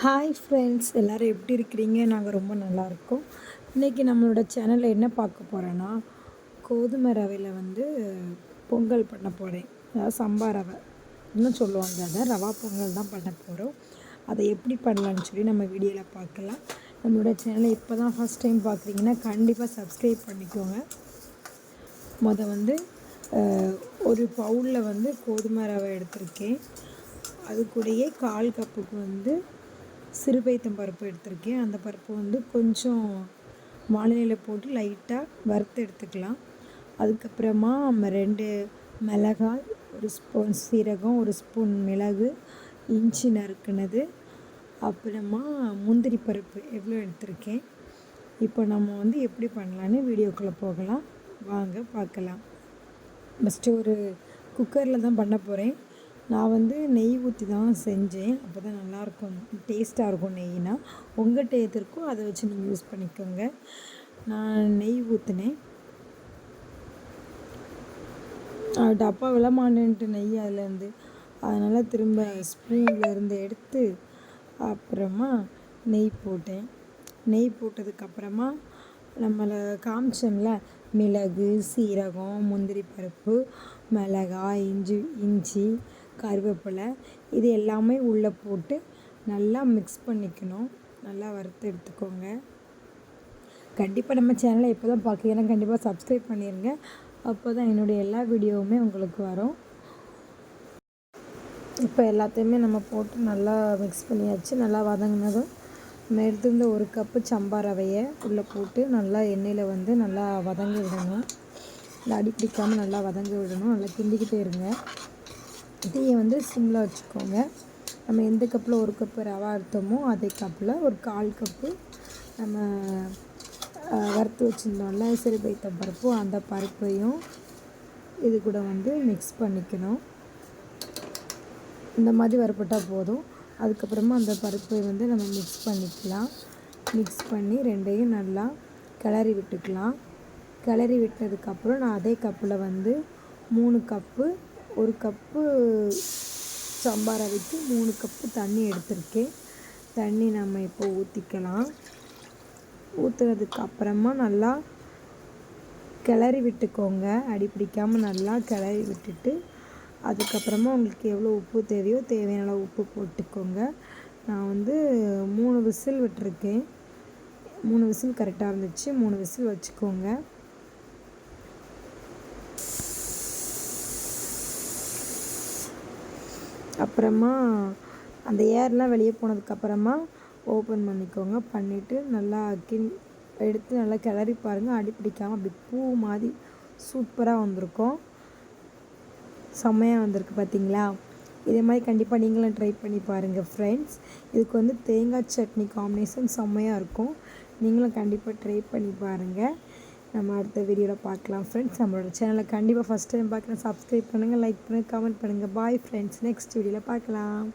Hi friends எல்லோரும் எப்படி இருக்கிறீங்க? நாங்கள் ரொம்ப நல்லாயிருக்கோம் இன்றைக்கி நம்மளோட சேனலில் என்ன பார்க்க போகிறோன்னா கோதுமை ரவையில் வந்து பொங்கல் பண்ண போகிறேன் அதாவது சம்பா ரவை. இன்னும் சொல்லுவாங்க அதை. ரவா பொங்கல் தான் பண்ண போகிறோம் அதை எப்படி பண்ணலான்னு சொல்லி நம்ம வீடியோவில் பார்க்கலாம். நம்மளோட சேனலை இப்போ தான் ஃபஸ்ட் டைம் பார்க்குறீங்கன்னா கண்டிப்பாக சப்ஸ்கிரைப் பண்ணிக்கோங்க. மொதல் வந்து ஒரு பவுலில் வந்து கோதுமை ரவை எடுத்திருக்கேன். அது கூடயே கால் கப்புக்கு வந்து சிறுபைத்தம் பருப்பு எடுத்திருக்கேன். அந்த பருப்பு வந்து கொஞ்சம் வானிலையில் போட்டு லைட்டாக வறுத்து எடுத்துக்கலாம். அதுக்கப்புறமா நம்ம ரெண்டு மிளகாய் ஒரு ஸ்பூன் சீரகம் ஒரு ஸ்பூன் மிளகு இஞ்சி நறுக்குனது. அப்புறமா முந்திரி பருப்பு எவ்வளோ எடுத்திருக்கேன். இப்போ நம்ம வந்து எப்படி பண்ணலான்னு வீடியோக்குள்ளே போகலாம். வாங்க பார்க்கலாம். ஃபஸ்ட்டு ஒரு குக்கரில் தான் பண்ண போகிறேன் நான் வந்து நெய் ஊற்றி தான் செஞ்சேன். அப்போ தான் நல்லாயிருக்கும் டேஸ்ட்டாக இருக்கும் நெய்னா. உங்கள் டேத்திற்கும் அதை வச்சு நீங்கள் யூஸ் பண்ணிக்கோங்க. நான் நெய் ஊற்றினேன் டப்பா விளமானேன்ட்டு நெய் அதுலேருந்து. அதனால் திரும்ப ஸ்பூன்லேருந்து எடுத்து அப்புறமா நெய் போட்டேன். நெய் போட்டதுக்கப்புறமா நம்மளை காமிச்சோம்ல மிளகு சீரகம் முந்திரி பருப்பு மிளகாய் இஞ்சி இஞ்சி கருவேப்பிலை இது எல்லாமே உள்ளே போட்டு நல்லா மிக்ஸ் பண்ணிக்கணும். நல்லா வறுத்து எடுத்துக்கோங்க. கண்டிப்பாக நம்ம சேனலை எப்போ தான் பார்க்குறீங்கன்னா கண்டிப்பாக சப்ஸ்கிரைப் பண்ணிடுங்க அப்போ தான் என்னுடைய எல்லா வீடியோவுமே உங்களுக்கு வரும். இப்போ எல்லாத்தையுமே நம்ம போட்டு நல்லா மிக்ஸ் பண்ணியாச்சு. நல்லா வதங்கினதும் நம்ம எடுத்திருந்த ஒரு கப்பு சம்பா ரவையை உள்ளே போட்டு நல்லா எண்ணெயில் வந்து நல்லா வதங்கி விடணும். நல்லா அடி பிடிக்காமல் நல்லா வதங்கி விடணும். நல்லா கிண்டிக்கிட்டே இருங்க. தீயை வந்து சிம்மில் வச்சுக்கோங்க. நம்ம எந்த கப்பில் ஒரு கப்பு ரவா எடுத்தோமோ அதே கப்பில் ஒரு கால் கப்பு நம்ம வறுத்து வச்சுருந்தோம்ல பைத்த பருப்பு அந்த பருப்பையும் இது கூட வந்து மிக்ஸ் பண்ணிக்கணும். இந்த மாதிரி வறுப்பட்டால் போதும். அதுக்கப்புறமா அந்த பருப்பை வந்து நம்ம மிக்ஸ் பண்ணிக்கலாம். மிக்ஸ் பண்ணி ரெண்டையும் நல்லா கிளறி விட்டுக்கலாம். கிளறி விட்டதுக்கப்புறம் நான் அதே கப்பில் வந்து மூணு கப்பு ஒரு கப்பு சம்பா ரவைக்கு மூணு கப்பு தண்ணி எடுத்திருக்கேன். தண்ணி நம்ம இப்போ ஊற்றிக்கலாம் ஊற்றுறதுக்கு அப்புறமா நல்லா கிளறி விட்டுக்கோங்க. அடி பிடிக்காமல் நல்லா கிளறி விட்டுட்டு அதுக்கப்புறமா உங்களுக்கு எவ்வளோ உப்பு தேவையோ தேவையான உப்பு போட்டுக்கோங்க. நான் வந்து மூணு விசில் விட்டுருக்கேன். மூணு விசில் கரெக்டாக இருந்துச்சு. மூணு விசில் வச்சுக்கோங்க. அப்புறமா அந்த ஏர்லாம் வெளியே போனதுக்கப்புறமா ஓப்பன் பண்ணிக்கோங்க. பண்ணிவிட்டு நல்லா கிண் எடுத்து நல்லா கிளறி பாருங்கள் அடி பிடிக்காமல் அப்படி பூ மாதிரி சூப்பராக வந்திருக்கும். செம்மையாக வந்திருக்கு பார்த்தீங்களா இதே மாதிரி கண்டிப்பாக நீங்களும் ட்ரை பண்ணி பாருங்கள் ஃப்ரெண்ட்ஸ் இதுக்கு வந்து தேங்காய் சட்னி காம்பினேஷன் செம்மையாக இருக்கும். நீங்களும் கண்டிப்பாக ட்ரை பண்ணி பாருங்கள் நம்ம அடுத்த வீடியோவில் பார்க்கலாம் ஃப்ரெண்ட்ஸ் நம்மளோட சேனலை கண்டிப்பாக ஃபஸ்ட் டைம் பார்க்குறேன். சப்ஸ்கிரைப் பண்ணுங்கள் லைக் பண்ணுங்கள் கமெண்ட் பண்ணுங்கள் பாய் ஃப்ரெண்ட்ஸ் நெக்ஸ்ட் வீடியோவில் பார்க்கலாம்.